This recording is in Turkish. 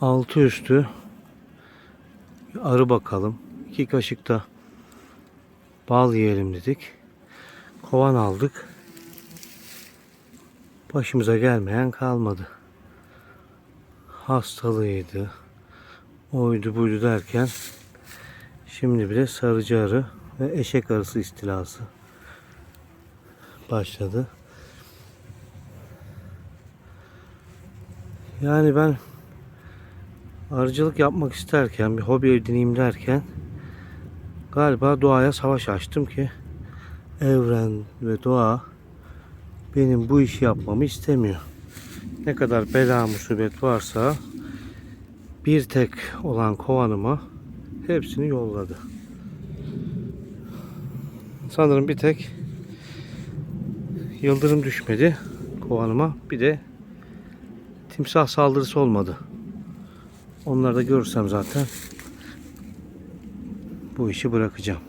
Altı üstü arı bakalım. İki kaşık da bal yiyelim dedik. Kovan aldık. Başımıza gelmeyen kalmadı. Hastalığıydı. Oydu buydu derken şimdi bile sarıcı arı ve eşek arısı istilası başladı. Yani ben arıcılık yapmak isterken bir hobi edineyim derken galiba doğaya savaş açtım ki evren ve doğa benim bu işi yapmamı istemiyor. Ne kadar bela musibet varsa bir tek olan kovanıma hepsini yolladı. Sanırım bir tek yıldırım düşmedi kovanıma. Bir de timsah saldırısı olmadı. Onları da görürsem zaten bu işi bırakacağım.